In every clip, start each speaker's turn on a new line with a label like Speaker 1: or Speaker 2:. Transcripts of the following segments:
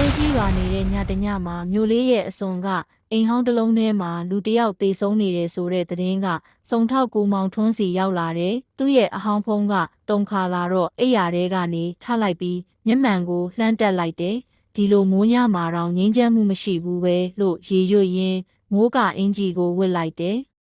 Speaker 1: သေးကြီးရွာနေတဲ့ညတညမှာမြို့လေးရဲ့အစွန်ကအိမ်ဟောင်းတစ်လုံးထဲမှာလူတစ်ယောက်သေဆုံးနေတယ်ဆိုတဲ့သတင်းကစုံထောက်ကူမောင်ထွန်းစီရောက်လာတယ်။သူ့ရဲ့အဟောင်းဖုံးကတုံခါလာတော့အိယာတဲကနေထလိုက်ပြီးမျက်မှန်ကိုလှမ်းတက်လိုက်တယ်။ဒီလိုမိုးညမှာတော့ငြင်းချမ်းမှုမရှိဘူးပဲလို့ရေရွတ်ရင်းမိုးကအင်ကြီးကိုဝစ်လိုက်တယ်။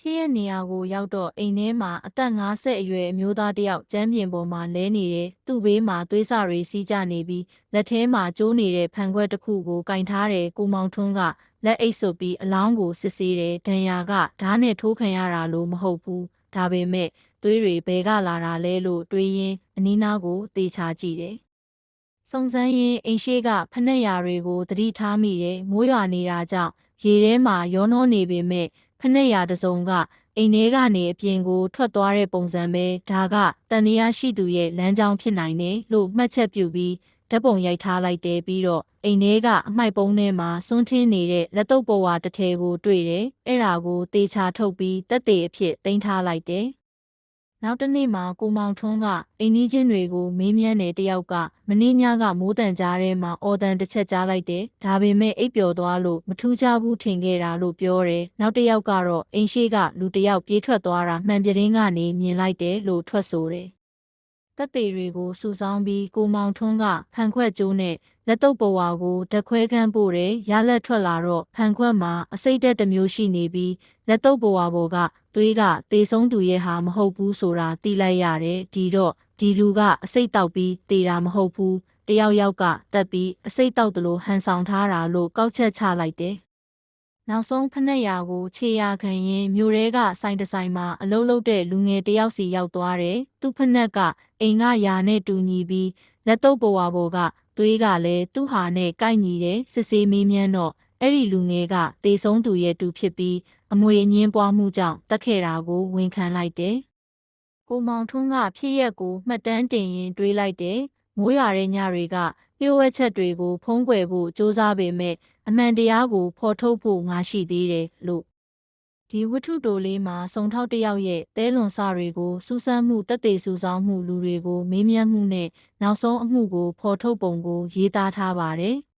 Speaker 1: ဖြစ်ရဲ့နေရာကိုရောက်တော့အိမ်ထဲမှာအသက်50အရွယ်အမျိုးသားတစ်ယောက်ကျမ်းပြင်ပေါ်မှာလဲနေတယ်။သူ့ဘေးမှာသွေးစာတွေစီးကျနေပြီးလက်ထဲမှာကျိုးနေတဲ့ဖန်ခွက်တစ်ခုကိုကင်ထားတဲ့ကိုမောင်ထွန်းကလက်အိတ်ဆွပြီးအလောင်းကိုစစ်ဆေးတယ်။ဒဏ်ရာကဓာတ်နဲ့ထိုးခံရတာလို့မဟုတ်ဘူး။ဒါပေမဲ့သွေးတွေဘဲကလာတာလဲလို့တွေးရင်းအနီးနားကိုတေချာကြည့်တယ်။စုံစမ်းရင်းအိမ်ရှိကဖက်နှက်ရာတွေကိုသတိထားမိတယ်မိုးရွာနေတာကြောင့်ရေထဲမှာရောနှောနေပေမဲ့ ဖက်နှက်ရာတစ်စုံကအိမ်ထဲကနေအပြင်ကိုထွက်သွားတဲ့ပုံစံပဲဒါကတန်တရားရှိသူရဲ့လမ်းကြောင်းဖြစ်နိုင်တယ်လို့မှတ်ချက်ပြုပြီးဓာတ်ပုံရိုက်ထားလိုက်တယ်ပြီးတော့အိမ်ထဲကအမိုက်ပုံးထဲမှာစွန်းထင်းနေတဲ့လက်တုပ်ပေါ်ဝါတစ်ထည်ကိုတွေ့တယ်အဲ့ဒါကိုတေချာထုတ်ပြီးတက်တေအဖြစ်တင်ထားလိုက်တယ် နောက်တစ်နေ့မှာကိုမောင်ထွန်းကအိမ်နီးချင်းတွေကိုမေးမြန်းတယ်တယောက်ကမင်းညကမိုးတန်ကြားထဲမှာအော်တန်တစ်ချက်ကြားလိုက်တယ်ဒါပေမဲ့အိပ်ပျော်သွားလို့မထူးခြားဘူးထင်ခဲ့တာလို့ပြောတယ်နောက်တစ်ယောက်ကတော့အိမ်ရှိကလူတစ်ယောက်ပြေးထွက်သွားတာမှန်ပြတင်းကနေမြင်လိုက်တယ်လို့ထွက်ဆိုတယ် တက်တေတွေကိုစူဆောင်းပြီးကိုမောင်ထွန်းကဖန်ခွက်ကျိုးနဲ့လက်တုပ်ပေါ်ဝါကိုဓာတ်ခွဲခန်းပို့တယ်ရလက်ထွက်လာတော့ဖန်ခွက်မှာအစိတ်တက်တစ်မျိုးရှိနေပြီးလက်တုပ်ပေါ်ဝါပေါ်ကသွေးကတေဆုံးသူရဲ့ဟာမဟုတ်ဘူးဆိုတာသိလိုက်ရတယ်ဒီတော့ဒီလူကအစိတ်တောက်ပြီးတေတာမဟုတ်ဘူးတယောက်ယောက်ကတက်ပြီးအစိတ်တောက်တလို့ဟန်ဆောင်ထားတာလို့ကောက်ချက်ချလိုက်တယ် နောက်ဆုံးဖက်နှက်ရာကိုခြေရာခံရင်မြို့ရဲကဆိုင်တဆိုင်မှာအလုတ်လုတ်တဲ့လူငယ်တယောက်စီရောက်သွားတယ်သူ့ဖက်နှက်ကအိမ်ကယာနဲ့တူညီပြီးလက်တုပ်ပေါ်ဝါပေါ်ကသွေးကလည်းသူ့ဟာနဲ့ကိုက်ညီတယ်စစ်ဆေးမေးမြန်းတော့အဲ့ဒီလူငယ်ကတေဆုံးသူရဲ့တူဖြစ်ပြီးအမွေအငင်းပွားမှုကြောင့်တက်ခဲ့တာကိုဝန်ခံလိုက်တယ်။ကိုမောင်ထွန်းကဖြစ်ရက်ကိုမှတ်တမ်းတင်ရင်တွေးလိုက်တယ်။မိုးရွာတဲ့ညတွေက လျှို့ဝှက်ချက်တွေကိုဖုံးကွယ်ဖို့စ조사ပေမဲ့အမှန်တရားကိုဖော်ထုတ်ဖို့ငါရှိသေးတယ်လို့ဒီဝတ္ထုတိုလေးမှာစုံထောက်တစ်ယောက်ရဲ့တဲလွန်စတွေကိုစူးစမ်းမှုတက်သေးစူဆောင်းမှုလူတွေကိုမေးမြန်းမှုနဲ့နောက်ဆုံးအမှုကိုဖော်ထုတ်ပုံကိုရေးသားထားပါတယ်။